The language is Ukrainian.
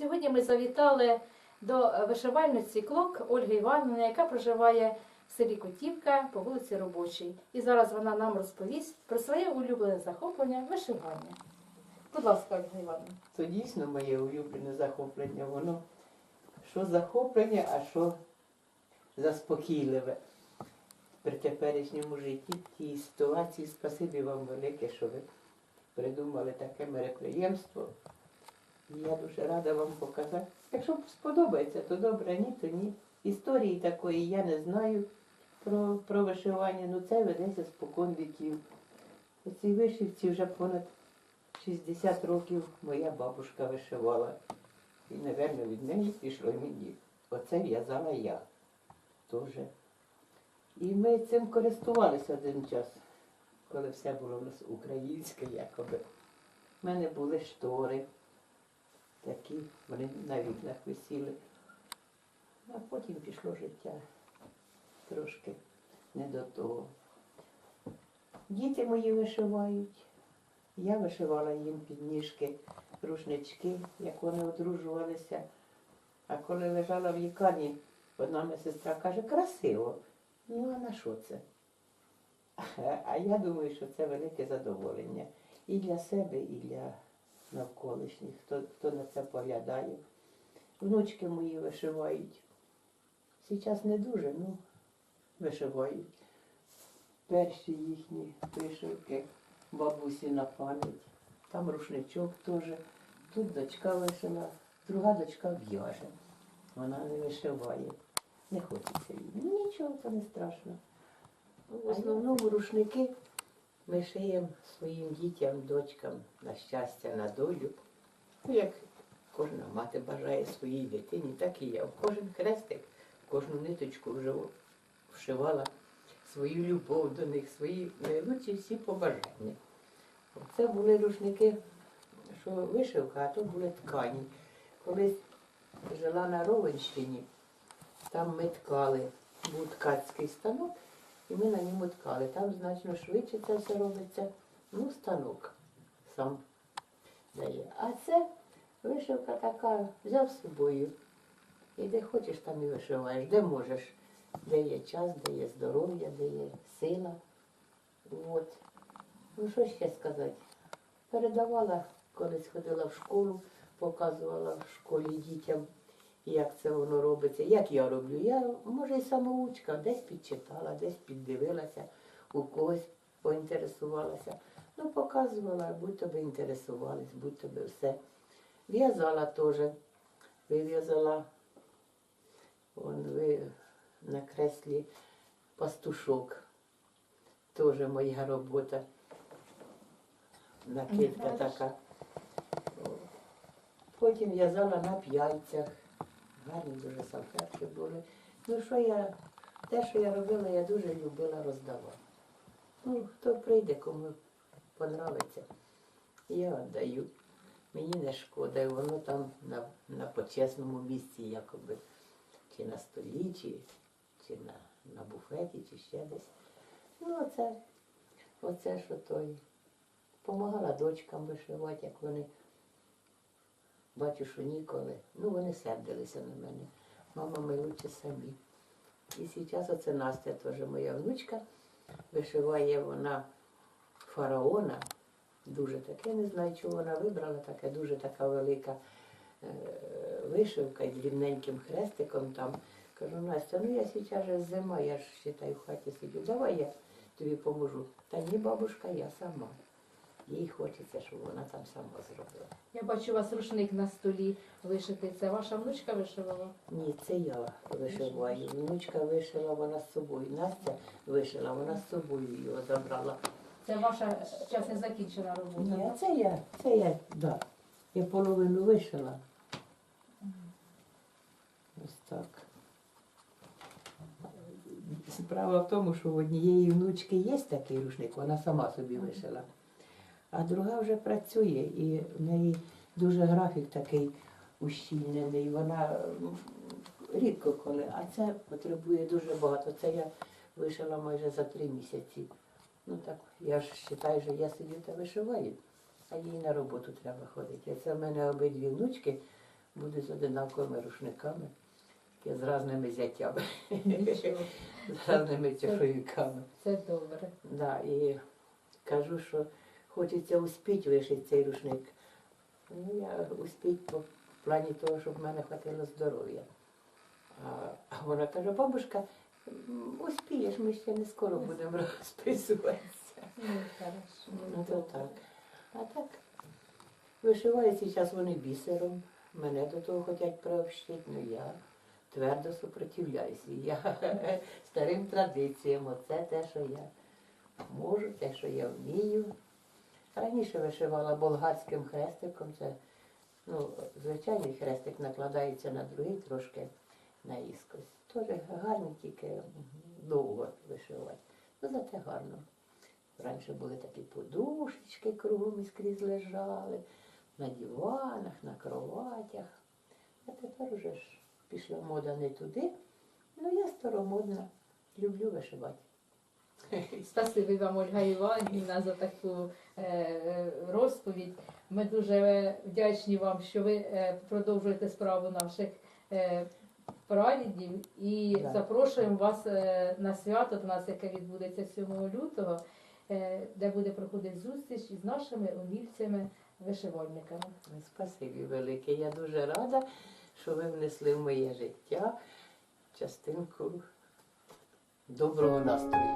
Сьогодні ми завітали до вишивальниці Клок Ольги Іванівни, яка проживає в селі Котівка по вулиці Робочій. І зараз вона нам розповість про своє улюблене захоплення вишивання. Будь ласка, Ольга Іванівна. То дійсно моє улюблене захоплення. Воно що захоплення, а що заспокійливе при теперішньому житті, в тій ситуації. Спасибі вам велике, що ви придумали таке мероприємство. Я дуже рада вам показати. Якщо сподобається, то добре, ні, то ні. Історії такої я не знаю про, про вишивання, ну це ведеться спокон віків. У цій вишивці вже понад 60 років моя бабушка вишивала. І, напевно, від неї пішло мені. Оце в'язала я теж. І ми цим користувалися один час, коли все було в нас українське, якоби. У мене були штори такі, вони на вікнах висіли. А потім пішло життя трошки не до того. Діти мої вишивають. Я вишивала їм підніжки, рушнички, як вони одружувалися. А коли лежала в лікарні, одна сестра каже, красиво. Ну, а на що це? А я думаю, що це велике задоволення і для себе, і для навколишніх, хто, хто на це поглядає. Внучки мої вишивають. Зараз не дуже, ну, вишивають. Перші їхні вишивки бабусі на пам'ять. Там рушничок теж. Тут дочка вишила, друга дочка в'яже. Вона не вишиває. Не хочеться їй. Нічого, це не страшно. В основному рушники ми шиємо своїм дітям, дочкам на щастя, на долю. Ну, як кожна мати бажає своїй дитині, так і я. Кожен хрестик, кожну ниточку вже вшивала свою любов до них, свої найлучші всі побажання. Це були рушники, що вишивка, а то були ткані. Колись жила на Ровенщині, там ми ткали, був ткацький станок, і ми на ньому ткали. Там значно швидше це все робиться. Ну, станок сам дає. А це вишивка така, взяв з собою. І де хочеш, там і вишиваєш, де можеш, де є час, де є здоров'я, де є сила. От. Ну що ще сказати? Передавала, колись ходила в школу, показувала в школі дітям, як це воно робиться, як я роблю. Я, може, і самоучка, десь підчитала, десь піддивилася, у когось поінтересувалася. Ну, показувала, будь-то би інтересувались, будь-то би все. В'язала теж. Вив'язала ви, на креслі пастушок. Теж моя робота. Накидка така. Потім в'язала на п'яльцях. Гарні дуже салфетки були. Ну що я, те, що я робила, я дуже любила роздавати. Ну, хто прийде, кому понравиться, я віддаю. Мені не шкода, і воно там на, на почесному місці, якоби, чи на столі, чи, чи на, на буфеті, чи ще десь. Ну, оце, оце що той. Помагала дочкам вишивати, як вони. Бачу, що ніколи. Ну, вони сердилися на мене. Мама, ми лучше самі. І зараз оце Настя, теж моя внучка, вишиває вона фараона. Дуже таке, не знаю, чого вона вибрала, таке дуже така велика е, вишивка із дрібненьким хрестиком там. Кажу, Настя, ну я зараз зима, я ж вважаю, в хаті сидю, давай я тобі поможу. Та ні, бабушка, я сама. Їй хочеться, щоб вона там сама зробила. Я бачу у вас рушник на столі вишитий. Це ваша внучка вишивала? Ні, це я вишиваю. Внучка вишила, вона з собою. Настя вишила, вона з собою його забрала. Це ваша час не закінчена робота. Ні, це я, це я, да. Я половину вишила. Ось так. Справа в тому, що в однієї внучки є такий рушник, вона сама собі вишила. А друга вже працює, і в неї дуже графік такий ущільнений. Вона рідко коли, а це потребує дуже багато. Це я вишила майже за три місяці. Ну так, я ж вважаю, що я сидю та вишиваю, а їй на роботу треба ходити. Це в мене обидві внучки Буду з одинаковими рушниками, я з різними зятями, з різними чоловіками. це добре. Да, і кажу, що хочеться успіти вишити цей рушник. Ну, я успіть по плані того, щоб в мене хватило здоров'я. А, вона каже, бабушка, успієш, ми ще не скоро будемо розписуватися. Ну. Ну, то так. А так, вишивають зараз вони бісером. Мене до того хочуть приобщити, ну я твердо супротивляюся. Я старим традиціям, оце те, що я можу, те, що я вмію. Раніше вишивала болгарським хрестиком, це ну, звичайний хрестик накладається на другий трошки наїскось. Теж гарно, тільки довго вишивати. Ну, зате гарно. Раніше були такі подушечки кругом і скрізь лежали, на диванах, на кроватях. А тепер уже ж пішла мода не туди. Ну, я старомодна, люблю вишивати. Спасибі вам, Ольга Іванівна, за таку е, е, розповідь. Ми дуже вдячні вам, що ви е, продовжуєте справу наших прадідів і Да. запрошуємо вас на свято до нас, яке відбудеться 7 лютого, де буде проходити зустріч із нашими умільцями вишивальниками. Ну, Спасибі велике. Я дуже рада, що ви внесли в моє життя частинку Доброго настрою!